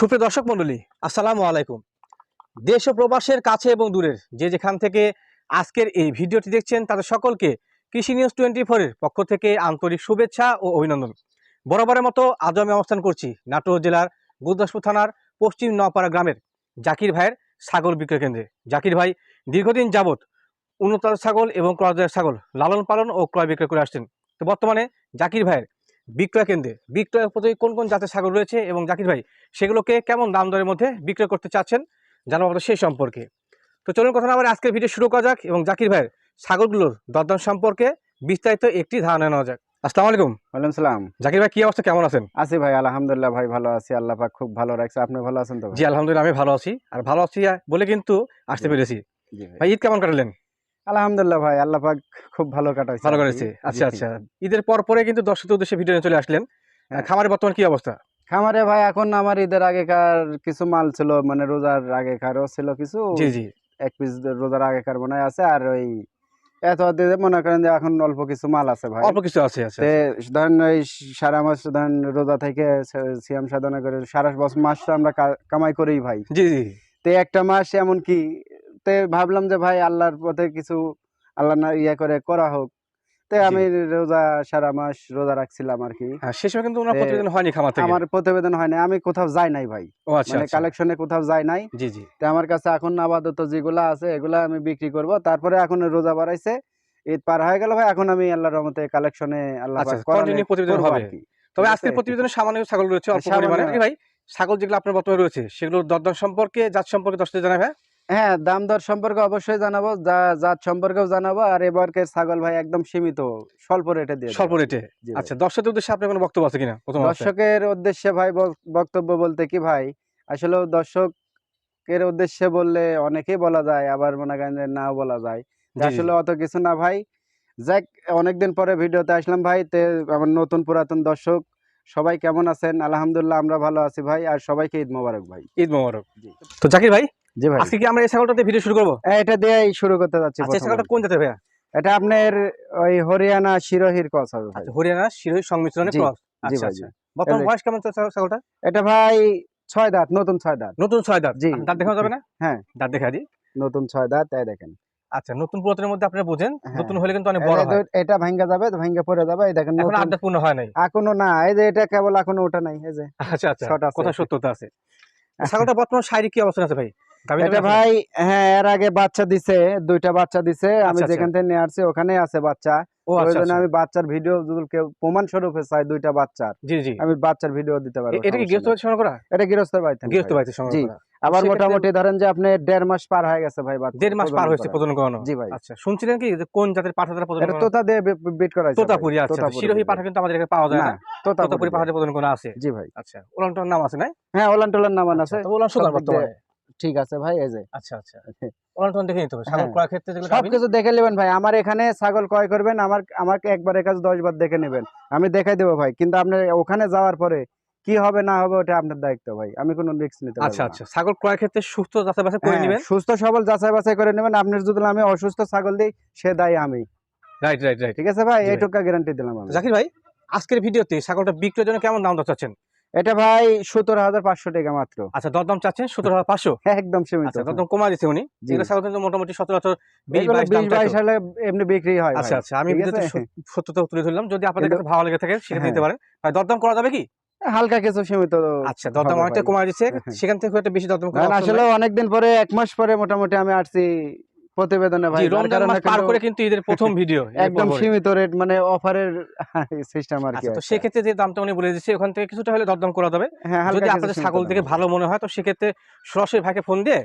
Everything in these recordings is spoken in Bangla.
সুপ্রিয় দর্শক মণ্ডলী, আসসালামু আলাইকুম। দেশ ও প্রবাসের কাছে এবং দূরের যে যেখান থেকে আজকের এই ভিডিওটি দেখছেন, তাদের সকলকে কৃষি নিউজ টোয়েন্টি ফোরের পক্ষ থেকে আন্তরিক শুভেচ্ছা ও অভিনন্দন। বরাবরের মতো আজ আমি অবস্থান করছি নাটোর জেলার গুরদাসপুর থানার পশ্চিম নপাড়া গ্রামের জাকির ভাইয়ের ছাগল বিক্রয় কেন্দ্রে। জাকির ভাই দীর্ঘদিন যাবৎ উন্নত ছাগল এবং ক্রয় ছাগল লালন পালন ও ক্রয় বিক্রয় করে আসছেন। তো বর্তমানে জাকির ভাইয়ের বিক্রয় কেন্দ্রে। বিক্রয় পদ্ধতি কোন কোন জাতের ছাগল রয়েছে এবং জাকির ভাই সেগুলোকে কেমন দাম দরের মধ্যে বিক্রয় করতে চাচ্ছেন জানাব আমাদের সেই সম্পর্কে। তো চলুন কথা না বলে আজকের ভিডিও শুরু করা যাক এবং জাকির ভাইয়ের ছাগলগুলোর দরদাম সম্পর্কে বিস্তারিত একটি ধারণা নেওয়া যাক। আসসালামু আলাইকুম। ওয়ালাইকুম সালাম। জাকির ভাই কি অবস্থা? কেমন আছেন? আছি ভাই আলহামদুলিল্লাহ ভাই ভালো আছি। আল্লাহ পাক খুব ভালো রাখছে। আপনি ভালো আছেন তো জি আলহামদুলিল্লাহ আমি ভালো আছি। আর ভালো আছি বলে কিন্তু আসতে পেরেছি। ভাই ঈদ কেমন কাটালেন? আলহামদুলিল্লাহ ভাই আল্লাহ পাক খুব ভালো কাটাইছে ভালো করেছে। আচ্ছা আচ্ছা। ঈদের পর পরে কিন্তু দর্শকদের উদ্দেশ্যে ভিডিও নিয়ে চলে আসলেন। হ্যাঁ। খামারে বর্তমান কি অবস্থা? খামারে ভাই এখন আমার ঈদের আগেকার কিছু মাল ছিল মানে রোজার আগেকারও ছিল কিছু। জি জি। এক পিস রোজার আগেকার মনে আছে আর ওই এত মনে করেন যে এখন অল্প কিছু মাল আছে ভাই। অল্প কিছু আছে আচ্ছা তে ধরেন ওই সারা মাস ধরেন রোজা থেকে সিয়াম সাধনা করে সারা বছর মাসটা আমরা কামাই করি ভাই। জি জি। তে একটা মাস এমন কি তে ভাবলাম যে ভাই আল্লাহর পথে কিছু আল্লাহ না ইয়ে করে করা হোক। তে আমি রোজা সারা মাস রোজা রাখছিলাম আর কি হ্যাঁ কিন্তু ওনার প্রতিবেদন হয়নি খামার থেকে। আমার প্রতিবেদন হয় না আমি কোথাও যাই নাই ভাই। ও আচ্ছা মানে আচ্ছা। কালেকশনে কোথাও যাই নাই। জি জি। তে আমার কাছে এখন আপাতত যেগুলা আছে এগুলা আমি বিক্রি করব। তারপরে এখন রোজা বাড়াইছে। ঈদ পার হয়ে গেল ভাই। এখন আমি আল্লাহর রহমতে কালেকশনে আল্লাহ আচ্ছা, পাক প্রতিবেদন হবে। তবে আজকের প্রতিবেদনে সামান্য ছাগল রয়েছে অল্প পরিমাণে। ভাই ছাগল যেগুলো আপনার বর্তমানে রয়েছে সেগুলোর দরদাম সম্পর্কে জাত সম্পর্কে দর্শকদের জানাবে হ্যাঁ দাম দর সম্পর্কে অবশ্যই জানাব যা- জাত সম্পর্কেও জানাব আর এবারকে ছাগল ভাই একদম সীমিত স্বল্প রেটে দিয়ে স্বল্প রেটে? আচ্ছা দর্শকদের উদ্দেশ্যে আপনার কোনো বক্তব্য আছে কিনা? প্রথম দর্শকের উদ্দেশ্যে ভাই বক্তব্য বলতে কি ভাই? আসলে দর্শকের উদ্দেশ্যে বললে অনেকেই বলা যায় আবার মনে করেন যে নাও বলা যায়। আসলে অত কিছু না ভাই। যাক অনেকদিন পরে ভিডিওতে আসলাম ভাই তে আমার নতুন পুরাতন দর্শক সবাই কেমন আছেন? আলহামদুলিল্লাহ আমরা ভালো আছি ভাই আর সবাইকে ঈদ মোবারক ভাই। ঈদ মোবারক। তো জাকির ভাই জি ভাই। আজকে কি আমরা এই ছাগলটাতে ভিডিও শুরু করব? হ্যাঁ, এটা দিয়েই শুরু করতে যাচ্ছি আচ্ছা ছাগলটা কোন জাতের ভাইয়া? এটা আপনার ওই হরিয়ানা শিরোহির কস হবে ভাই। আচ্ছা হরিয়ানা শিরোহী সংমিশ্রণে ক্রস। আচ্ছা আচ্ছা। বর্তমান বয়স কেমন চলছে ছাগলটা? এটা ভাই ছয় দাঁত নতুন ছয় দাঁত। নতুন ছয় দাঁত? জি। দাঁত দেখানো যাবে না? হ্যাঁ। দাঁত দেখা দিই। নতুন ছয় দাঁত তাই দেখেন। আচ্ছা নতুন পুরাতনের মধ্যে আপনি বুঝেন হ্যাঁ। নতুন হলে কিন্তু অনেক বড় এটা হয়। এটা ভাঙ্গা যাবে ভাঙ্গা পড়ে যাবে এই দেখেন এখন আড্ডা পূর্ণ হয় নাই। এখনও না এই যে এটা কেবল এখনও ওটা নাই এই যে আচ্ছা আচ্ছা কথা সত্যতা আছে। ছাগলটা বর্তমান শারীরিক কি অবস্থা আছে ভাই? এটা ভাই হ্যাঁ এর আগে বাচ্চা দিছে দুইটা বাচ্চা দিছে আমি আচ্ছা, যেখান থেকে নিয়ে আসছি ওখানে আছে বাচ্চা। আচ্ছা আচ্ছা। আমি বাচ্চার ভিডিও যদি কেউ প্রমাণ স্বরূপে চাই দুইটা বাচ্চার জি জি। আমি বাচ্চার ভিডিও দিতে পারব এটা কি গৃহস্থ বাড়িতে সংগ্রহ করা? এটা গৃহস্থের বাড়িতে গৃহস্থ বাড়িতে সংগ্রহ। করা। আবার মোটামুটি ধরেন যে আপনি দেড় মাস পার হয়ে গেছে ভাই বাচ্চা দেড় মাস পার হয়েছে করা। প্রজনন করানো? জি ভাই। আচ্ছা শুনছিলেন কি যে কোন জাতের পাঠা দ্বারা প্রজনন এটা তোতা দিয়ে বিট ভাই। তোতাপুরি আচ্ছা শিরোহী পাঠা কিন্তু আমাদের এখানে পাওয়া যায় না তোতাপুরি। পাহাড়ে প্রজনন করা আছে? জি ভাই। আচ্ছা ওলানটার নাম আছে না হ্যাঁ ওলান টোলান নামান আছে ওলান দিয়ে- বর্তমানে। ঠিক আছে ভাই এই যে। আচ্ছা আচ্ছা। দেখে নিতে হবে ছাগল হ্যাঁ। ক্রয় ক্ষেত্রে যেগুলো সবকিছু দেখে নেবেন ভাই আমার এখানে ছাগল ক্রয় করবেন আমার আমাকে একবার কাজ দশ বার দেখে নেবেন আমি দেখাই দেবো ভাই কিন্তু আপনার ওখানে যাওয়ার পরে কি হবে না হবে ওটা আপনার দায়িত্ব ভাই আমি কোনো রিস্ক নিতে আচ্ছা আচ্ছা ছাগল ক্রয় ক্ষেত্রে সুস্থ যাচাই বাছাই করে হ্যাঁ, নেবেন? সুস্থ সবল যাচাই বাছাই করে নেবেন আপনার যদি আমি অসুস্থ ছাগল দিই সে দায়ী আমি। রাইট রাইট রাইট ঠিক আছে ভাই ভাই। গ্যারান্টি দিলাম আমি। জাকির ভাই আজকের ভিডিওতে ছাগলটা বিক্রির জন্য কেমন দাম চাচ্ছেন? এটা ভাই সতেরো হাজার পাঁচশো টাকা মাত্র। আচ্ছা দরদাম চাচ্ছেন সতেরো হাজার পাঁচশো? একদম সীমিত। আচ্ছা দরদাম কমা দিচ্ছে উনি। এগুলো ছাগল কিন্তু মোটামুটি সচরাচর বিশ বাইশ বিশ বাইশ সালে এমনি বিক্রি হয় আচ্ছা আচ্ছা আমি সত্যতা তুলে ধরলাম। যদি আপনাদের কাছে ভালো লেগে থাকে সেটা নিতে হ্যাঁ। পারেন। ভাই দরদাম করা যাবে কি? হালকা কিছু সীমিত আচ্ছা দরদাম অনেকটা কমা দিচ্ছে। হ্যাঁ। সেখান থেকে হয়তো বেশি দরদাম আসলে অনেকদিন পরে এক মাস পরে মোটামুটি আমি আসছি প্রতিবেদনে ভাই রমজান মাস পার করে কিন্তু ঈদের প্রথম ভিডিও একদম সীমিত রেট মানে অফারের সিস্টেম আর কি আচ্ছা তো। সেক্ষেত্রে যে দামটা উনি বলে দিচ্ছে ওখান থেকে কিছুটা হলে দরদাম করা যাবে। হ্যাঁ যদি আপনাদের ছাগল থেকে ভালো মনে হয় তো সেক্ষেত্রে সরাসরি ভাইকে ফোন দিয়ে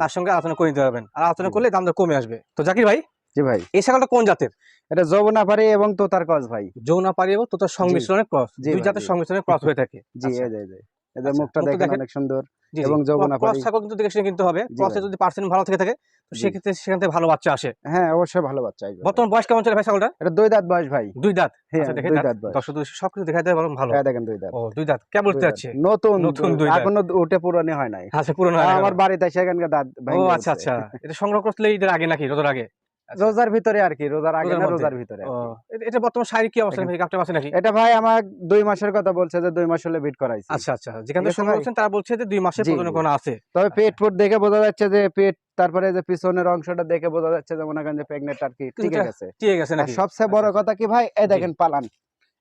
তার সঙ্গে আলোচনা করে নিতে পারবেন। আর আলোচনা করলে দামটা কমে আসবে। তো জাকির ভাই জি ভাই। এই ছাগলটা কোন জাতের? এটা যমুনা পারি এবং তোতার কস ভাই। যৌনা পারি এবং তোতার সংমিশ্রণের ক্রস। জি দুই জাতের জি। সংমিশ্রণের ক্রস হয়ে থাকে। জি আচ্ছা। যে এই যে। এদের আচ্ছা, মুখটা দেখেন দেখেন। অনেক সুন্দর। এবং জি। যৌবনা ক্রস পারি। ছাগল কিন্তু দেখে শুনে কিনতে হবে। ক্রসে ভাই। যদি পার্সেন্ট ভালো থেকে থাকে তো জি। সেক্ষেত্রে সেখান থেকে ভালো বাচ্চা আসে। হ্যাঁ অবশ্যই ভালো বাচ্চা আসবে। বর্তমান বয়স কেমন চলে ভাই ছাগলটা? এটা দুই দাঁত বয়স ভাই। দুই দাঁত? হ্যাঁ আচ্ছা, দেখে দুই দাঁত। দাঁত বয়স। দর্শক সবকিছু দেখা যায় বরং ভালো। হ্যাঁ দেখেন দুই দাঁত। ও দুই দাঁত। কেমন উঠতে যাচ্ছে? নতুন নতুন দুই দাঁত। এখনও উঠে পুরানি হয় নাই। আচ্ছা পুরনো আমার বাড়িতে সেখানকার দাঁত ও ভেঙে আচ্ছা আচ্ছা। এটা সংগ্রহ ঈদের আগে নাকি রোজার আগে। রোজার ভিতরে আর কি রোজার আগে না রোজার ভিতরে। এটা- বর্তমান শারীরিক কি অবস্থা? ভাই গাবটা আছে নাকি? এটা ভাই আমার দুই মাসের কথা বলছে যে দুই মাস হলে বিট করাইছি। আচ্ছা আচ্ছা। যেখান ভাই? করছেন তারা বলছে যে দুই মাসের জি। কোনো আছে। তবে আচ্ছা। পেট ফুট দেখে বোঝা যাচ্ছে যে পেট তারপরে যে পিছনের অংশটা দেখে বোঝা যাচ্ছে যে মনে করেন যে প্রেগনেন্ট আর কি ঠিক আছে ঠিক আছে নাকি? সবচেয়ে বড় আচ্ছা, কথা কি ভাই? এ দেখেন পালান।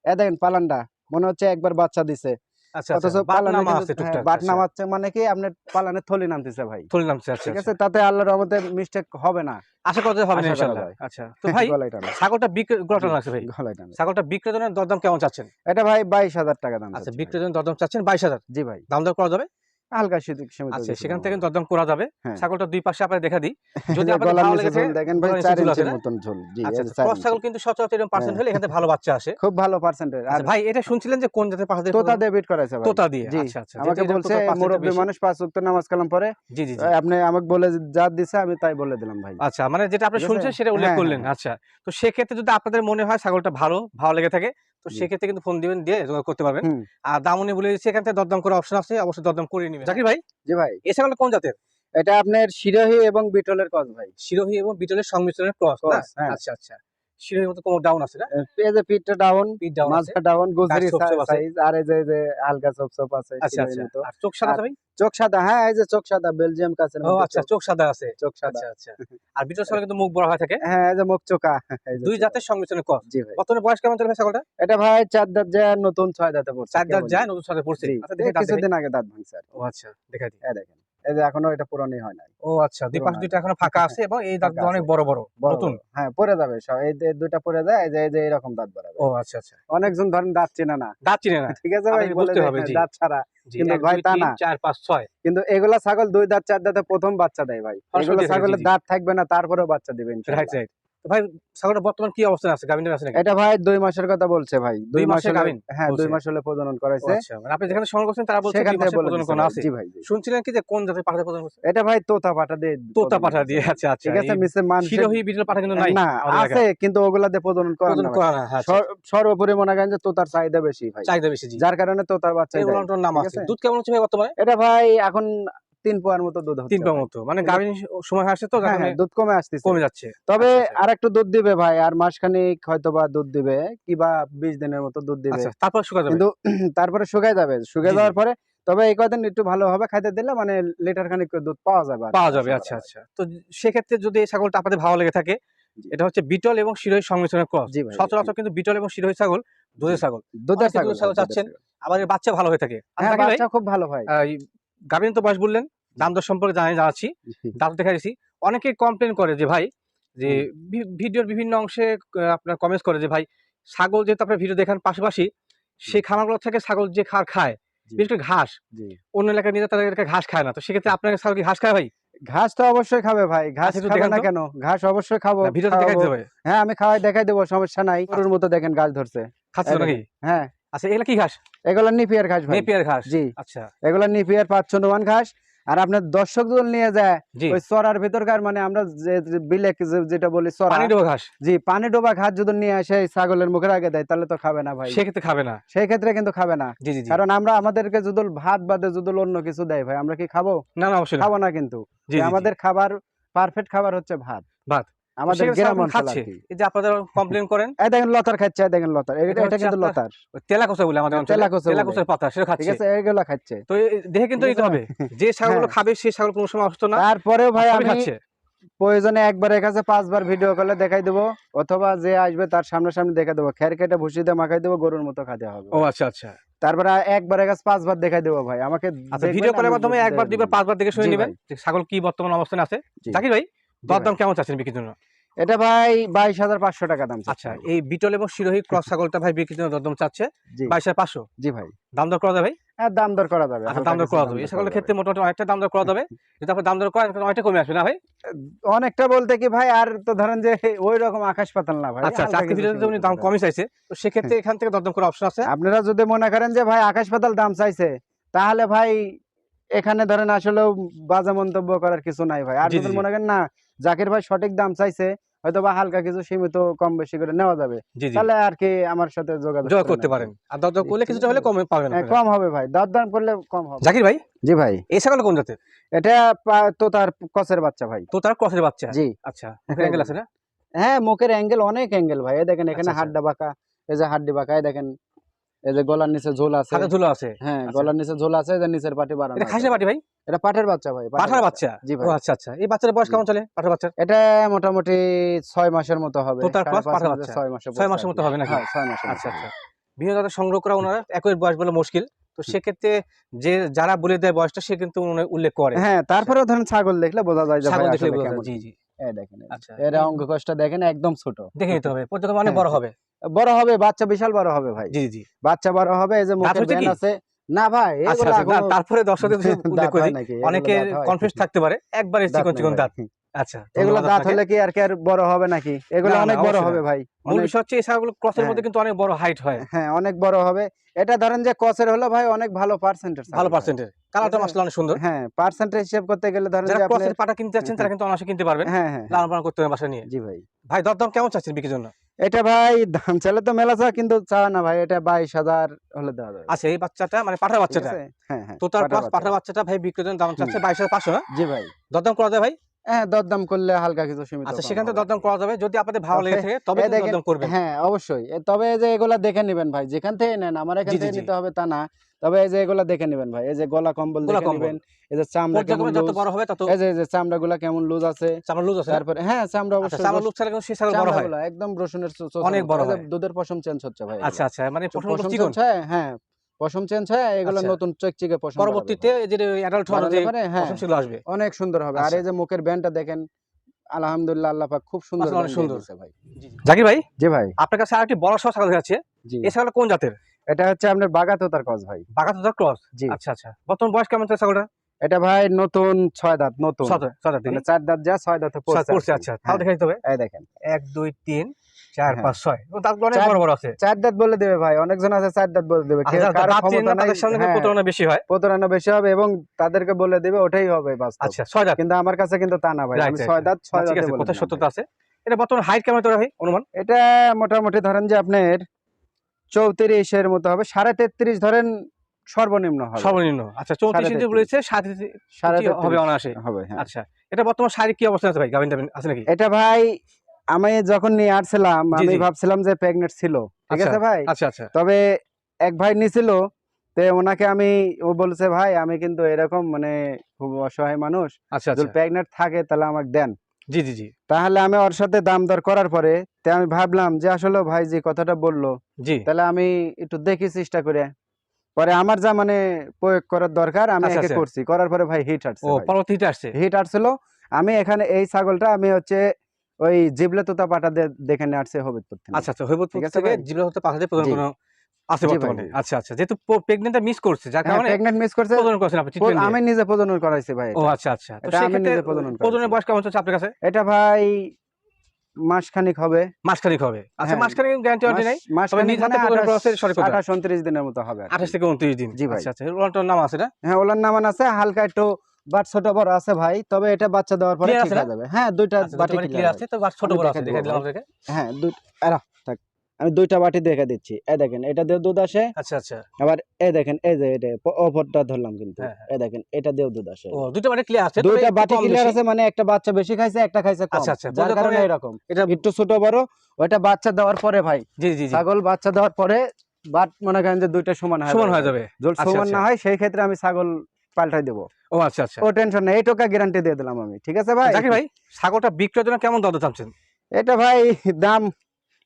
এ দেখেন পালানটা। মনে হচ্ছে একবার বাচ্চা দিছে। আচ্ছা আচ্ছা বাট আছে হ্যাঁ, টুকটাক বাট আচ্ছা। নামাচ্ছে মানে কি আপনার পালানে থলি নামতেছে ভাই। থলি নামছে আচ্ছা ঠিক আচ্ছা। আছে তাতে আল্লাহর রহমতে মিস্টেক হবে না। আশা করতে হবে না আশা করা ইনশাআল্লাহ। আচ্ছা তো ভাই ছাগলটা ছাগলটা দরদাম কেমন চাচ্ছেন? এটা ভাই বাইশ হাজার টাকা দাম আচ্ছা ভাই। দরদাম চাচ্ছেন বাইশ হাজার? জি ভাই। দাম দর করা যাবে? হালকা সীমিত আচ্ছা সেখান থেকে। দরদাম করা যাবে। হ্যাঁ। ছাগলটা দুই পাশে দেখা দিই। যদি যে ভালো নিচে লেগে থাকে ঝোল দেখেন ভাই গলার নিচে চার ঝোল আছে ইঞ্চির না? মতন ঝোল। জি আচ্ছা আচ্ছা ক্রস ছাগল কিন্তু সচরাচর এরকম পার্সেন্ট হ্যাঁ। হলে এখানে ভালো বাচ্চা আসে। খুব ভালো পার্সেন্টেজ আর আচ্ছা ভাই এটা শুনছিলেন যে কোন জাতের তোতা দিয়ে বিট করাইছে ভাই। তোতা দিয়ে আচ্ছা আচ্ছা আমাকে বলছে মুরব্বী মানুষ পাঁচ ওয়াক্ত নামাজ কালাম জি জি আপনি আমাকে বলে যা দিছে আমি তাই বলে দিলাম ভাই। আচ্ছা মানে যেটা আপনি শুনছেন সেটা উল্লেখ হ্যাঁ, করলেন। হ্যাঁ। আচ্ছা তো সেক্ষেত্রে যদি আপনাদের মনে হয় ছাগলটা ভালো ভালো লেগে থাকে তো সেক্ষেত্রে কিন্তু ফোন দিবেন দিয়ে যোগাযোগ করতে পারবেন। আর আর দামনি বলে দিচ্ছি এখান থেকে দরদাম করার অপশন আছে অবশ্যই দরদাম করে নিবেন। জাকির ভাই? জি ভাই। এছাড়া কোন জাতের? এটা আপনার শিরোহী এবং বিটলের ক্রস ভাই। শিরোহী এবং বিটলের সংমিশ্রণের ক্রস হ্যাঁ। আচ্ছা আচ্ছা। শিরোহীর মতো কোমর ডাউন আছে না? এই যে পিঠটা ডাউন পিঠ ডাউন আছে। ডাউন গুজরি। সাইজ আর এই যে যে হালকা চোপ চোপ আছে আচ্ছা আচ্ছা। আর চোখ সাদা আছে ভাই চোখ সাদা হ্যাঁ এই যে চোখ সাদা বেলজিয়াম কাছের ও আচ্ছা চোখ- সাদা আছে। চোখ সাদা। আচ্ছা আচ্ছা। আর বিটল ছাগল কিন্তু মুখ বড় হয়ে থাকে? হ্যাঁ এই যে মুখ চোকা দুই জাতের সংমিশ্রণের ক্রস জি ভাই। বর্তমানে বয়স কেমন চলে ছাগলটা? এটা ভাই চার দাঁত যায় নতুন ছয় দাঁতে পড়ছে। চার দাঁত যায় নতুন সাথে পড়ছে। আচ্ছা দেখে দাঁত। কিছুদিন আগে দাঁত ভাঙছে ও আচ্ছা দেখা দিই। এই দেখেন। এই যে এখনও এটা হয় নাই। ও আচ্ছা দুই পাশ দুইটা এখনও ফাঁকা আছে এবং এই দাঁত অনেক। বড় বড় নতুন? হ্যাঁ পড়ে যাবে সব এই দুইটা পড়ে যায় এই যে এই যে এরকম দাঁত বড় ও আচ্ছা আচ্ছা। অনেকজন ধরেন দাঁত চেনে না। দাঁত চেনে না। ঠিক আছে ভাই বলে। দাঁত ছাড়া। কিন্তু ভাই তা না। চার পাঁচ ছয়। কিন্তু এগুলা ছাগল দুই দাঁত চার দাঁতে প্রথম বাচ্চা দেয় ভাই। এগুলা ছাগলের দাঁত থাকবে না তারপরেও বাচ্চা দিবেন রাইট রাইট ভাই ছাগলটা বর্তমান কি অবস্থায় আছে? গাভিনের আছে এটা ভাই দুই মাসের কথা বলছে ভাই। দুই মাসের গাভীন? হ্যাঁ দুই মাস হলে প্রজনন করাইছে। আচ্ছা মানে আপনি যেখানে সংগ্রহ করছেন তারা বলছে সেখান থেকে প্রজনন ভাই। আছে? জি ভাই শুনছিলেন কি যে কোন জাতের পাঠা প্রজনন করছে? এটা ভাই তোতা পাটা দিয়ে তোতা পাঠা দিয়ে আচ্ছা আচ্ছা। ঠিক আছে মিসে শিরোহী বিটল পাঠা কিন্তু নাই না আছে কিন্তু ওগুলা দিয়ে প্রজনন করা প্রজনন করা না আচ্ছা, সর্বোপরি মনে করেন যে তোতার চাহিদা বেশি ভাই। চাহিদা বেশি জি। যার কারণে তোতার বাচ্চা। নাম আছে? দুধ কেমন হচ্ছে ভাই বর্তমানে? এটা ভাই এখন তিন পোয়ার মতো দুধ তিন পা ভাই। মতো। মানে গাভিন সময় আসছে তো হ্যাঁ, হ্যাঁ, দুধ কমে কমে যাচ্ছে। তবে আচ্ছা, আচ্ছা। আর একটু দুধ দিবে ভাই আর মাসখানিক হয়তো বা দুধ দিবে কিবা বিশ দিনের মতো দুধ দিবে। আচ্ছা তারপর যাবে কিন্তু তারপরে শুকায় যাবে। শুকিয়ে যাওয়ার পরে তবে এই কদিন একটু ভালোভাবে খাইতে দিলে মানে লিটার খানিক দুধ পাওয়া যাবে পাওয়া যাবে আচ্ছা আচ্ছা। তো সেক্ষেত্রে যদি এই ছাগলটা আপনাদের ভালো লেগে থাকে এটা হচ্ছে বিটল এবং শিরোহী সংমিশ্রণের ক্রস। সচরাচর কিন্তু বিটল এবং শিরোহী ছাগল দুধের ছাগল। দুধের ছাগল ছাগল চাচ্ছেন। আবার বাচ্চা ভালো হয়ে থাকে। হ্যাঁ বাচ্চা খুব ভালো ভাই। গাভিন তো বয়স বললেন দাম দর সম্পর্কে জানাই জানাচ্ছি। দাম দেখা দিছি। অনেকে কমপ্লেন করে যে ভাই যে ভিডিওর বিভিন্ন অংশে আপনার কমেন্টস করে যে ভাই ছাগল যেহেতু আপনার ভিডিও দেখান পাশাপাশি সেই খামারগুলো থেকে ছাগল যে খার খায় বিশেষ করে ঘাস অন্য এলাকায় নিয়ে এলাকায় ঘাস খায় না। তো সেক্ষেত্রে আপনার ছাগল কি ঘাস খায় ভাই? ঘাস তো অবশ্যই খাবে ভাই। ঘাস আচ্ছা, একটু খাবে না কেন? ঘাস অবশ্যই খাব ভিডিওতে দেখাই। দেবে হ্যাঁ আমি খাওয়াই দেখাই দেবো সমস্যা নাই। গরুর মতো দেখেন গাছ ধরছে। খাচ্ছে নাকি? হ্যাঁ। আচ্ছা এগুলা কি ঘাস? এগুলা নিপিয়ার ঘাস ভাই। নেপিয়ার ঘাস? জি। আচ্ছা। এগুলা নিপিয়ার পাঁচ চন্দ্রমান ঘাস। আর আপনার দর্শক দল নিয়ে যায় ওই চড়ার ভেতরকার মানে আমরা যে যেটা বলি পানি ঘাস? জি পানি ডোবা ঘাস যদি নিয়ে আসে ছাগলের মুখের আগে দেয় তাহলে তো খাবে না ভাই। সেক্ষেত্রে খাবে না। সেই ক্ষেত্রে কিন্তু খাবে না। জি জি জি। কারণ আমরা আমাদেরকে যদি ভাত বাদে যদি অন্য কিছু দেয় ভাই আমরা কি খাব? না না অবশ্যই খাব না কিন্তু। আমাদের খাবার পারফেক্ট খাবার হচ্ছে ভাত। ভাত। আমাদের গ্রাম অঞ্চল খাচ্ছে। এই যে আপনাদের কমপ্লেন করেন? এই দেখেন লতার খাচ্ছে এই দেখেন লতার। এটা এটা কিন্তু লতার। ওই তেলাকোষা বলে আমাদের অঞ্চলে। তেলাকোষা বলে। তেলাকোষার পাতা সেটা ঠিক আছে এগুলো খাচ্ছে। তো দেখে কিন্তু নিতে হবে। যে ছাগলগুলো হ্যাঁ। খাবে সেই ছাগল কোনো সময় অসুস্থ না। তারপরেও ভাই আমি খাচ্ছে। প্রয়োজনে একবারের কাছে পাঁচবার ভিডিও কলে দেখাই দেবো। অথবা যে আসবে তার সামনে সামনে দেখে দেবো। খের কেটে ভুসি দিয়ে মাখাই দেবো গরুর মতো খাতে হবে ও আচ্ছা আচ্ছা। তারপরে একবারের কাছে পাঁচবার দেখাই দেবো ভাই। আমাকে আচ্ছা ভিডিও কলের মাধ্যমে একবার। দুইবার পাঁচবার দেখে শুনে নেবেন ছাগল কি বর্তমান অবস্থানে আছে। জাকির ভাই দরদাম কেমন চাচ্ছেন বিক্রির জন্য? এটা ভাই বাইশ হাজার পাঁচশো টাকা দাম আচ্ছা এই বিটল এবং শিরোহী ক্রস ছাগলটা ভাই জন্য দরদাম চাচ্ছে। বাইশ হাজার পাঁচশো? জি ভাই। দাম দর করা যাবে? হ্যাঁ দাম দর করা যাবে। আচ্ছা দাম দর করা যাবে। এই ছাগলের ক্ষেত্রে মোটামুটি অনেকটা দাম দর করা যাবে। যদি আপনি দাম দর করেন অনেকটা কমে আসবে না ভাই? অনেকটা বলতে কি ভাই আর তো ধরেন যে ওই রকম আকাশ পাতাল না ভাই। আচ্ছা আচ্ছা হালকা আজকে ভিডিওতে উনি দাম। কমই চাইছে। তো সেক্ষেত্রে এখান থেকে দরদাম করার অপশন আছে? আপনারা যদি মনে করেন যে ভাই আকাশ পাতাল দাম চাইছে তাহলে ভাই এখানে ধরেন আসলে বাজে মন্তব্য করার কিছু নাই ভাই। আর যদি মনে করেন না জাকির ভাই সঠিক দাম চাইছে হয়তো বা হালকা কিছু সীমিত কম বেশি করে নেওয়া যাবে। তাহলে আর কি আমার সাথে যোগাযোগ করতে পারেন। আর দরদাম করলে কিছুটা হলে কমে পাবেন হ্যাঁ, কম হবে ভাই। দর দাম করলে কম হবে। জাকির ভাই? জি ভাই। এই ছাগল কোন জাতের? এটা তোতার তো তার কসের বাচ্চা ভাই। তো তার ক্রসের বাচ্চা? জি। আচ্ছা অ্যাঙ্গেল আছে না? হ্যাঁ মুখের অ্যাঙ্গেল অনেক অ্যাঙ্গেল ভাই। এই দেখেন এখানে আচ্ছা, আচ্ছা। হাড্ডা বাঁকা। এই যে হাড্ডি বাঁকা দেখেন। এই যে গলার নিচে ঝোল আছে। সাথে ঝুলো আছে। হ্যাঁ আচ্ছা। গলার নিচে ঝোল আছে এই যে নিচের পাটি বাড়ানো এটা খাসি পাটি ভাই? এটা বাচ্চা ভাই পাঠার বাচ্চা। জি ভাই। আচ্ছা আচ্ছা। এই বাচ্চার বয়স কেমন চলে পাঠার বাচ্চার? এটা মোটামুটি ছয় মাসের মতো হবে। পাঠার বাচ্চা। ছয় মাসের ছয় মাসের মতো হবে নাকি? হ্যাঁ ছয় মাসের আচ্ছা আচ্ছা বিভিন্ন জাতের সংগ্রহ করা ওনারা একই বয়স বলে মুশকিল। তো সেক্ষেত্রে যে যারা বলে দেয় বয়সটা সে কিন্তু উনি উল্লেখ করে। হ্যাঁ তারপরেও ধরেন ছাগল দেখলে বোঝা যায় ছাগল দেখলে জি জি। এই দেখেন আচ্ছা। এর অঙ্গ কষ্ট দেখেন একদম ছোট। দেখে নিতে হবে। পর্যন্ত অনেক বড় হ্যাঁ, হবে। বড় হবে বাচ্চা বিশাল বড় হবে ভাই। জি জি। বাচ্চা বড় হবে এই যে মুখের? আছে। না ভাই আচ্ছা আচ্ছা, তারপরে দর্শকদের কিছু উল্লেখ দাঁত করে হয় দিই। নাকি? এগুলো অনেকের দাঁত হয়? কনফিউজ থাকতে পারে একবারে চিকন চিকন দাঁত। আচ্ছা এগুলো দাঁত হলে কি আর কি আর বড় হবে নাকি? এগুলো না, না, অনেক বড় হবে ভাই। মূল বিষয় হচ্ছে এই ছাগল ক্রসের মধ্যে হ্যাঁ। কিন্তু অনেক বড় হাইট হয়। হ্যাঁ অনেক বড় হবে। এটা ধরেন যে কসের হলো ভাই অনেক ভালো পার্সেন্টেজ ভালো পার্সেন্টের কালারটা? মাসলা অনেক সুন্দর। হ্যাঁ পার্সেন্টেজ হিসেব করতে গেলে ধরেন যে আপনি ক্রসের পাটা কিনতে যাচ্ছেন তারা কিন্তু অনায়াসে কিনতে পারবেন। হ্যাঁ হ্যাঁ লালন পালন করতে হবে বাসা নিয়ে। জি ভাই। ভাই দরদাম কেমন চাচ্ছেন বিক্রির জন্য? এটা ভাই ধান চালে তো মেলা চা কিন্তু চা না ভাই এটা বাইশ হাজার হলে দেওয়া যাবে। আচ্ছা এই বাচ্চাটা মানে পাঠার বাচ্চাটা? হ্যাঁ হ্যাঁ তো তার পাঠা পাঠার বাচ্চাটা ভাই বিক্রি দাম চাচ্ছে বাইশ হাজার পাঁচশো জি ভাই। দরদাম করা যায় ভাই? হ্যাঁ দরদাম করলে হালকা কিছু সীমিত আচ্ছা সেখান থেকে দরদাম করা যাবে। যদি আপনাদের ভালো লেগে থাকে তবে এ কিন্তু দেখেন- দরদাম করবেন। হ্যাঁ অবশ্যই। তবে যে এগুলা দেখে নেবেন ভাই যেখান থেকে নেন আমার এখান জি, জি, থেকে নিতে হবে তা না। তবে এই যে এগুলা দেখে নেবেন ভাই এই যে গলা কম্বল দেখে নেবেন এই যে চামড়া কেমন যত বড় হবে তত এই যে যে চামড়া গুলা কেমন লুজ আছে চামড়া লুজ আছে তারপরে হ্যাঁ চামড়া আচ্ছা অবশ্যই চামড়া লুজ ছাড়া কিন্তু বড় হয়। একদম রসুনের অনেক বড় হয়। দুধের পশম চেঞ্জ হচ্ছে ভাই আচ্ছা আচ্ছা মানে পশম চিকন। চেঞ্জ হ্যাঁ। পশম চেঞ্জ হয় এগুলো আচ্ছা। নতুন চকচিকে পশম পরবর্তীতে এই যে অ্যাডাল্ট হওয়ার যে পরে, হ্যাঁ। পশম সেগুলো আসবে। অনেক সুন্দর হবে। আর আচ্ছা। এই যে মুখের ব্যান্ডটা দেখেন আলহামদুলিল্লাহ আল্লাহ পাক খুব সুন্দর দিয়ে সুন্দর। ভাই। জাকির ভাই? জি ভাই। আপনার কাছে আরেকটি বড় সহ ছাগল জি। এই ছাগলটা কোন জাতের? এটা হচ্ছে আপনার বাগাতোতার কস ভাই। বাগাতুদার ক্রস? জি। আচ্ছা আচ্ছা। বর্তমান বয়স কেমন ছাগলটা এটা ভাই নতুন ছয় দাঁত নতুন। ছয় দাঁত, দাঁত মানে চার দাঁত যা ছয় দাঁতে পড়ছে আচ্ছা তাও হ্যাঁ, দেখে নিতে হবে। এই দেখেন। এক দুই তিন। চার হ্যাঁ। পাঁচ ছয়। দাঁতগুলো অনেক বড় বড় আছে। চার দাঁত বলে দেবে ভাই অনেকজন আছে চার দাঁত বলে দেবে। আচ্ছা, দাঁত তাদের সামনে হ্যাঁ, প্রতারণা বেশি হয়। প্রতারণা বেশি হবে এবং তাদেরকে বলে দিবে ওটাই হবে আচ্ছা ছয় দাঁত। কিন্তু আমার কাছে কিন্তু তা না ভাই আমি ছয় দাঁত ছয় দাঁতে কথা সত্যতা আছে? এটা বর্তমান হাইট কেমন তোরা ভাই অনুমান? এটা মোটামুটি ধরেন যে আপনার চৌত্রিশের মতো হবে সাড়ে তেত্রিশ ধরেন সর্বনিম্ন হবে। সর্বনিম্ন। আচ্ছা চৌত্রিশ ইঞ্চি। বলেছে সাড়ে হবে অনায়াসে। হবে হ্যাঁ। আচ্ছা এটা বর্তমান শারীরিক কি অবস্থা আছে ভাই গাভিন টাভিন আছে নাকি? এটা ভাই আমি যখন নিয়ে আসছিলাম আমি ভাবছিলাম যে প্রেগনেন্ট ছিল। ঠিক আচ্ছা, আছে ভাই? আচ্ছা আচ্ছা। তবে এক ভাই নিছিল তে ওনাকে আমি ও বলছে ভাই আমি কিন্তু এরকম মানে খুব অসহায় মানুষ। আচ্ছা যদি প্রেগনেন্ট থাকে তাহলে আমাকে দেন। জি জি জি। তাহলে আমি ওর সাথে দাম দর করার পরে তে আমি ভাবলাম যে আসলে ভাই যে কথাটা বলল জি। তাহলে আমি একটু দেখি চেষ্টা করে। পরে আমার যা মানে প্রয়োগ করার দরকার আমি একে। করছি। করার পরে ভাই হিট আসছে ও পরবর্তীতে আসছে। হিট আসছিল আমি এখানে এই ছাগলটা আমি হচ্ছে ওই জিবলে তোতা পাটা দেখে নিয়ে আসছে হবিবপুর থেকে আচ্ছা আচ্ছা আছে থেকে ভাই? জিরো হতে পাঠাতে প্রদান জি। কোনো আছে বর্তমানে আচ্ছা আচ্ছা যেহেতু প্রেগনেন্টটা মিস করছে যার হ্যাঁ কারণে প্রেগনেন্ট মিস করছে প্রদান করছেন আপনি প- আমি নিজে প্রজনন করাইছি ভাই ও আচ্ছা আচ্ছা তো আমি নিজে প্রজনন করেছি। বয়স কেমন চলছে আপনার কাছে এটা ভাই মাসখানিক হবে মাসখানিক হবে আচ্ছা হ্যাঁ। গ্যারান্টি ওয়ারেন্টি নেই মাস- মাসখানিক নিজ হাতে মানে প্রজনন কথা। দিনের মতো হবে আর কি। আঠাশ থেকে উনত্রিশ দিন জি ভাই। আচ্ছা আচ্ছা ওলানটার নাম আছে না হ্যাঁ ওলার নাম আছে হালকা একটু বাট ছোট বড় আছে ভাই তবে এটা বাচ্চা দেওয়ার পরে ঠিক হয়ে যাবে। হ্যাঁ দুইটা আচ্ছা বাটি বাটি ক্লিয়ার আছে তো বাস ছোট বড় আছে দেখে দিলাম। আপনাকে। হ্যাঁ দুই আরা, থাক। আমি দুইটা বাটি দেখে দিচ্ছি। এই দেখেন এটা দিয়ে দুধ আসে। আচ্ছা আচ্ছা। আবার এই দেখেন এই যে এটা অপরটা ধরলাম কিন্তু। হ্যাঁ, হ্যাঁ। এই দেখেন এটা দিয়েও দুধ আসে। ও দুটো বাটি ক্লিয়ার আছে দুইটা বাটি ক্লিয়ার আছে মানে একটা বাচ্চা বেশি খাইছে একটা খাইছে কম। আচ্ছা, আচ্ছা, যার কারণে এরকম এটা একটু ছোট বড় ওইটা বাচ্চা দেওয়ার পরে ভাই। জি জি ছাগল বাচ্চা দেওয়ার পরে বাট মনে করেন যে দুইটা সমান হয়ে সমান হয়ে যাবে। আচ্ছা, সমান আচ্ছা। না হয় সেই ক্ষেত্রে আমি ছাগল পাল্টাই দেবো। ও আচ্ছা আচ্ছা। ও টেনশন নেই এই টাকা গ্যারান্টি দিয়ে দিলাম আমি ঠিক আছে ভাই? জাকির ভাই ছাগলটা বিক্রয়ের জন্য কেমন দর চাচ্ছেন? এটা ভাই দাম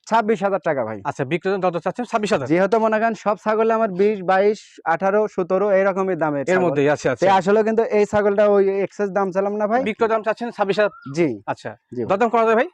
ছাব্বিশ হাজার টাকা ভাই। আচ্ছা বিক্রয়ের দর চাচ্ছেন ছাব্বিশ হাজার? যেহেতু মনে করেন সব ছাগলে আমার বিশ বাইশ আঠারো সতেরো এইরকমই দামের এর ছাগল। মধ্যেই আছে আচ্ছা। আসলে কিন্তু এই ছাগলটা ওই এক্সেস দাম চালাম না ভাই। বিক্রয় দাম চাচ্ছেন ছাব্বিশ হাজার? জি। আচ্ছা। দরদাম করা যাবে ভাই?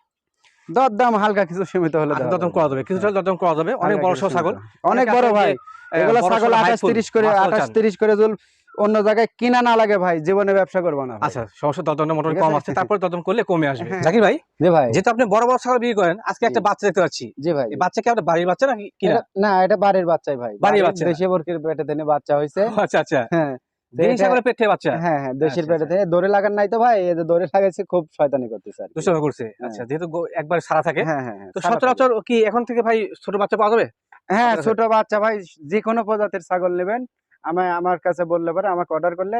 দাম হালকা কিছু সীমিত হলে আচ্ছা, দরদাম করা যাবে। দরদাম করা যাবে। অনেক বড় ছাগল। অনেক বড় ভাই। এগুলো ছাগল আঠাশ তিরিশ করে আঠাশ। তিরিশ করে জুল অন্য জায়গায় কিনা না লাগে ভাই জীবনে ব্যবসা করব না। আচ্ছা সমস্যা দরদাম মোটামুটি কম আছে? তারপরে দরদাম করলে কমে আসবে। হ্যাঁ। জাকির ভাই জি ভাই। যেহেতু আপনি বড় বড় ছাগল বিক্রি করেন আজকে একটা বাচ্চা দেখতে পাচ্ছি। জি ভাই। বাচ্চা কি আপনার বাড়ির বাচ্চা নাকি কিনা? না এটা বাড়ির বাচ্চাই ভাই। বাড়ির বাচ্চা। দেশি বরকির পেটে থেকে বাচ্চা হয়েছে আচ্ছা আচ্ছা। হ্যাঁ। তো দেশি এটা- ছাগলের পেটে বাচ্চা? হ্যাঁ হ্যাঁ দেশির আচ্ছা, পেটে দড়ি লাগান নাই তো ভাই এই যে দড়ি লাগাইছে খুব শয়তানি করতেছে আর দুষ্টামি করছে। আচ্ছা যেহেতু একবার সারা থাকে হ্যাঁ হ্যাঁ হ্যাঁ, তো সচরাচর কি এখন থেকে ভাই ছোট বাচ্চা পাওয়া যাবে? পাবে। হ্যাঁ ছোট বাচ্চা ভাই যে কোনো প্রজাতির ছাগল নেবেন। আমি আমার কাছে বললে পারে আমাকে অর্ডার করলে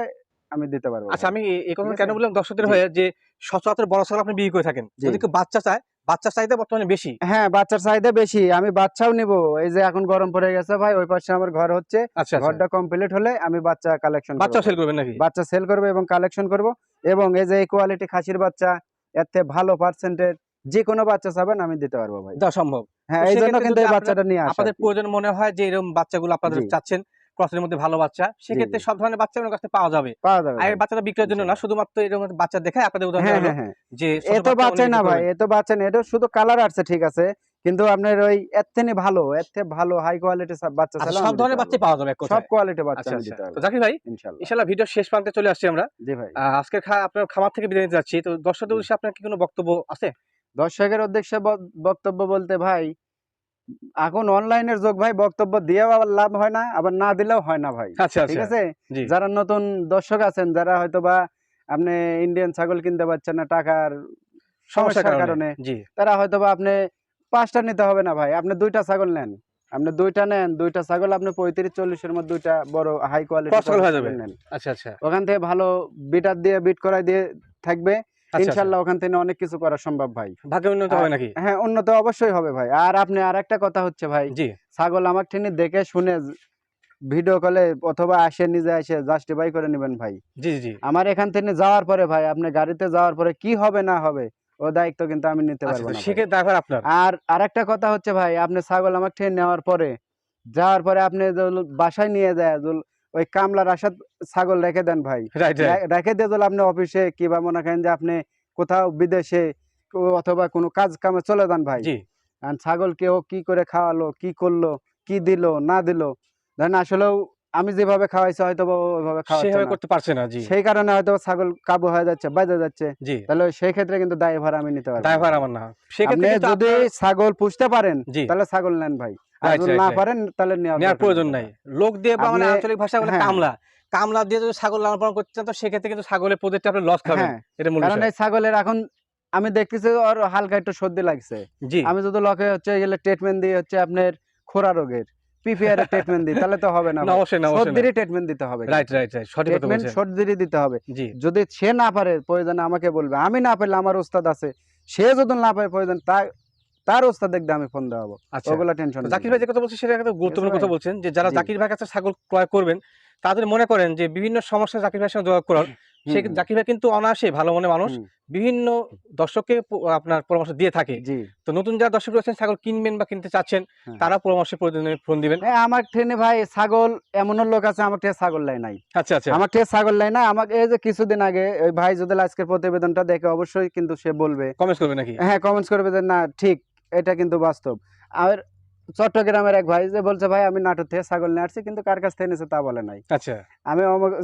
আমি দিতে পারব আচ্ছা আমি এই কথা কেন বললাম দর্শকদের হয়ে যে সচরাচর বড় ছাগল আপনি বিক্রি করে থাকেন। যদি কেউ বাচ্চা চায় বাচ্চার চাহিদা বর্তমানে বেশি। হ্যাঁ বাচ্চার চাহিদা বেশি। আমি বাচ্চাও নিব। এই যে এখন গরম পড়ে গেছে ভাই ওই পাশে আমার ঘর হচ্ছে। আচ্ছা আচ্ছা। ঘরটা কমপ্লিট হলে আমি বাচ্চা কালেকশন বাচ্চা সেল করবেন নাকি? বাচ্চা সেল করব এবং কালেকশন করব। এবং এই যে এই কোয়ালিটি খাসির বাচ্চা এর থেকে ভালো পার্সেন্টের যে কোনো বাচ্চা চাবেন আমি দিতে পারব ভাই। দেওয়া সম্ভব। হ্যাঁ এই জন্য কিন্তু এই বাচ্চাটা নিয়ে আসা আপনাদের প্রয়োজন মনে হয় যে এরকম বাচ্চাগুলো আপনাদের চাচ্ছেন ক্রসের মধ্যে ভালো বাচ্চা সেক্ষেত্রে সব ধরনের বাচ্চা আপনার কাছে পাওয়া যাবে। পাওয়া যাবে আর বাচ্চাটা বিক্রয়ের জন্য না শুধুমাত্র এরকম বাচ্চা দেখায় আপনাদের উদাহরণ হ্যাঁ হ্যাঁ হ্যাঁ। যে এ ছোট বাচ্চা না ভাই করবে। এ তো বাচ্চা না এটা শুধু কালার আসছে ঠিক আছে কিন্তু আপনার ওই এর থেকে ভালো এর থেকে ভালো হাই কোয়ালিটি বাচ্চা আচ্ছা, সব ধরনের বাচ্চা পাওয়া যাবে সব কোয়ালিটি বাচ্চা আচ্ছা আচ্ছা। দিতে তো জাকির ভাই ইনশাআল্লাহ ইনশাল্লাহ ভিডিওর শেষ প্রান্তে চলে আসছি আমরা। জি ভাই। খা- আপনার খামার থেকে বিদায় নিতে যাচ্ছি। তো দর্শকদের উদ্দেশ্যে আপনার কি কোনো বক্তব্য আছে? দর্শকের উদ্দেশ্যে বক্তব্য বলতে ভাই এখন অনলাইনের যোগ ভাই বক্তব্য দিয়েও আবার লাভ হয় না আবার না দিলেও হয় না ভাই। আচ্ছা ঠিক আচ্ছা। আছে? যারা নতুন দর্শক আছেন যারা হয়তো বা আপনি ইন্ডিয়ান ছাগল কিনতে পারছেন না টাকার সমস্যার কারণে। তারা হয়তো বা আপনি পাঁচটা নিতে হবে না ভাই। আপনি দুইটা ছাগল নেন। আপনি দুইটা নেন দুইটা ছাগল আপনি পঁয়ত্রিশ চল্লিশের মধ্যে দুইটা বড় হাই কোয়ালিটি। নেন। আচ্ছা আচ্ছা। ওখান থেকে ভালো বিটার দিয়ে বিট করাই দিয়ে থাকবে। ইনশাল্লাহ ওখান থেকে অনেক কিছু করা সম্ভব ভাই। আচ্ছা ভাগ্য উন্নত হবে নাকি? হ্যাঁ উন্নত অবশ্যই হবে ভাই। আর আপনি আর একটা কথা হচ্ছে ভাই জি। ছাগল আমার ঠেনে দেখে শুনে ভিডিও কলে অথবা আসে নিজে এসে জাস্টিফাই করে নেবেন ভাই। জি জি, আমার এখান থেকে যাওয়ার পরে ভাই আপনি গাড়িতে যাওয়ার পরে কি হবে না হবে ও দায়িত্ব কিন্তু আমি নিতে আচ্ছা পারব না। সেক্ষেত্রে আপনার। আর আরেকটা কথা হচ্ছে ভাই আপনি ছাগল আমার ট্রেন নেওয়ার পরে যাওয়ার পরে আপনি বাসায় নিয়ে যায় ওই কামলার আশাত ছাগল রেখে দেন ভাই। রেখে দিয়ে যদি আপনি অফিসে কিংবা মনে করেন যে আপনি কোথাও বিদেশে অথবা কোনো কাজ কামে চলে যান ভাই। ছাগল কেউ কি করে খাওয়ালো কি করল কি দিল না দিল। ধরেন আসলেও আমি যেভাবে খাওয়াইছি হয়তো ওইভাবে না। করতে পারছে না জি। সেই কারণে হয়তো ছাগল কাবু হয়ে যাচ্ছে বাজে যাচ্ছে। জি। তাহলে সেই ক্ষেত্রে কিন্তু দায়ভার আমি নিতে পারি। ড্রাইভার আমার না। সেক্ষেত্রে যদি ছাগল পুষতে পারেন তাহলে ছাগল নেন ভাই। আর Right, যদি right, না পারেন তাহলে নেওয়ার নেওয়ার প্রয়োজন নাই। লোক দিয়ে বা মানে আঞ্চলিক ভাষায় বলে। কামলা। কামলা দিয়ে যদি ছাগল লালন পালন করতে চান তো সেক্ষেত্রে কিন্তু ছাগলের প্রজেক্টে আপনি লস খাবেন। এটা মূল কারণ এই ছাগলের এখন আমি দেখতেছি ওর হালকা একটু সর্দি লাগছে। আমি যদি লকে হচ্ছে গেলে ট্রিটমেন্ট দিয়ে হচ্ছে আপনার খোরা রোগের পিপিআর ট্রিটমেন্ট দিই তাহলে তো হবে না অবশ্যই না সর্দিরই ট্রিটমেন্ট দিতে হবে। রাইট রাইট রাইট সঠিক ট্রিটমেন্ট সর্দিরই দিতে হবে। যদি সে না পারে প্রয়োজনে আমাকে বলবে। আমি না পারলে আমার ওস্তাদ আছে। সে যদি না পারে প্রয়োজন তার তার ওস্তাদ দেখতে আমি ফোন দেওয়াবো। আচ্ছা। ওগুলো টেনশন জাকির ভাই যে কথা বলছেন সেটা একটা গুরুত্বপূর্ণ কথা বলছেন যে যারা জাকির ভাই কাছে ছাগল ক্রয় করবেন তাদের মনে করেন যে বিভিন্ন সমস্যা জাকির ভাইয়ের সঙ্গে যোগাযোগ করার সে জাকির ভাই কিন্তু অনায়াসে ভালো মনে মানুষ। বিভিন্ন দর্শককে আপনার পরামর্শ দিয়ে থাকে। জি। তো নতুন যারা দর্শক রয়েছেন ছাগল কিনবেন বা কিনতে চাচ্ছেন হ্যাঁ। তারা পরামর্শের প্রয়োজনে ফোন দিবেন। হ্যাঁ, আমার ট্রেনে ভাই ছাগল এমনও লোক আছে আমার ট্রেনে ছাগল লাই নাই। আচ্ছা আচ্ছা। আমার ট্রেনে ছাগল লাই না আমাকে এই যে কিছুদিন আগে ওই ভাই যদি আজকের প্রতিবেদনটা দেখে অবশ্যই কিন্তু সে বলবে। কমেন্টস করবে নাকি? হ্যাঁ কমেন্টস করবে যে না ঠিক এটা কিন্তু বাস্তব। আর চট্টগ্রামের এক ভাই যে বলছে ভাই আমি নাটোর থেকে ছাগল নিয়ে আসছি কিন্তু কার কাছ থেকে নিয়েছে তা বলে নাই। আচ্ছা। আমি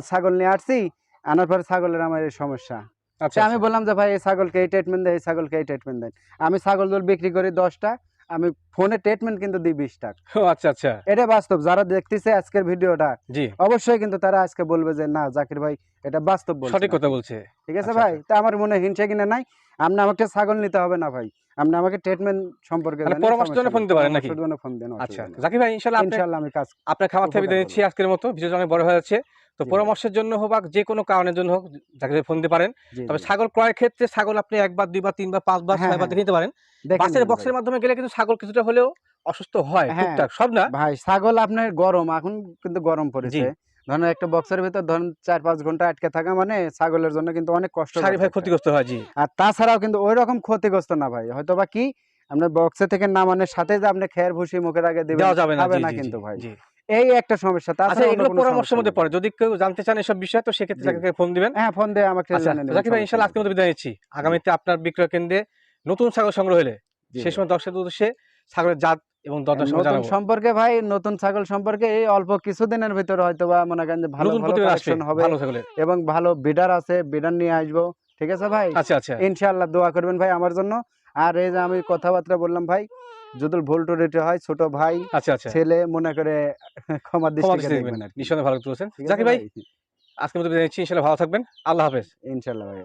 ছাগল নিয়ে আসছি আনার পরে ছাগলের আমার এই সমস্যা। আচ্ছা আমি বললাম যে ভাই এই ছাগলকে এই ট্রিটমেন্ট দেয় এই ছাগলকে এই ট্রিটমেন্ট দেন। আমি ছাগল দল বিক্রি করি দশটা আমি ফোনে ট্রিটমেন্ট কিন্তু দিই বিশ টাকা আচ্ছা আচ্ছা। এটা বাস্তব যারা দেখতেছে আজকের ভিডিওটা জি। অবশ্যই কিন্তু তারা আজকে বলবে যে না জাকির ভাই এটা বাস্তব বলছে সঠিক কথা বলছে। ঠিক আছে আচ্ছা, ভাই? তা আমার মনে হিংসা কিনে নাই। আপনি আমাকে ছাগল নিতে হবে না ভাই। আপনি আমাকে ট্রিটমেন্ট সম্পর্কে পরামর্শের জন্য ফোন দিতে পারেন নাকি? জন্য ফোন দেন আচ্ছা জাকির ভাই ইনশাল্লাহ আপনি ইনশাআল্লাহ আমি কাজ আপনার খামার থেকে বিদায় নিচ্ছি আজকের মতো ভিডিও অনেক বড় হয়ে যাচ্ছে। তো পরামর্শের জন্য হোক বা যে কোনো কারণের জন্য হোক জাকির ভাই ফোন দিতে পারেন। তবে ছাগল ক্রয়ের ক্ষেত্রে ছাগল আপনি একবার দুইবার তিনবার পাঁচবার হ্যাঁ, ছয়বার হ্যাঁ। দেখে নিতে পারেন। বাসের বক্সের মাধ্যমে গেলে কিন্তু ছাগল কিছুটা হলেও অসুস্থ হয় হ্যাঁ। টুকটাক সব না? ভাই ছাগল আপনার গরম এখন কিন্তু গরম পড়েছে। ধরেন একটা বক্সের ভিতর ধরেন চার পাঁচ ঘণ্টা আটকে থাকা মানে ছাগলের জন্য কিন্তু অনেক কষ্ট ভাই ক্ষতিগ্রস্ত হয় জি। আর তাছাড়াও কিন্তু ওই রকম ক্ষতিগ্রস্ত না ভাই হয়তো বা কি আপনার বক্সে থেকে নামানোর সাথে যে আপনি খেয়ার ভুসি মুখের আগে দিবেন যাবে না কিন্তু ভাই। এই একটা সমস্যা আচ্ছা এগুলো পরামর্শের মধ্যে পড়ে যদি কেউ জানতে চান এসব বিষয় তো সেক্ষেত্রে। জাকির ফোন দিবেন। হ্যাঁ ফোন দিয়ে আমাকে আচ্ছা জানিয়ে জাকির ভাই নেই। আজকের মতো বিদায় নিচ্ছি। আগামীতে আপনার বিক্রয় কেন্দ্রে নতুন ছাগল সংগ্রহ হলে সেই সময় দর্শকের উদ্দেশ্যে ছাগলের জাত এবং দরদাম সম্পর্কে ভাই নতুন ছাগল সম্পর্কে এই অল্প কিছুদিনের ভিতরে হয়তো বা মনে করেন যে ভালো কালেকশন হবে এবং ভালো বিডার আছে বিডার নিয়ে আসব। ঠিক আছে ভাই? আচ্ছা আচ্ছা। ইনশাআল্লাহ দোয়া করবেন ভাই আমার জন্য। আর এই যে আমি কথাবার্তা বললাম ভাই যদি ভুল টুরিটি হয় ছোট ভাই আচ্ছা আচ্ছা। ছেলে মনে করে ক্ষমা দৃষ্টিতে দেখবেন আর নিঃসন্দেহে ভালো জাকির ভাই আজকের মতো বিদায় নিচ্ছি। ইনশাল্লাহ ভালো থাকবেন। আল্লাহ হাফেজ। ইনশাআল্লাহ ভাই।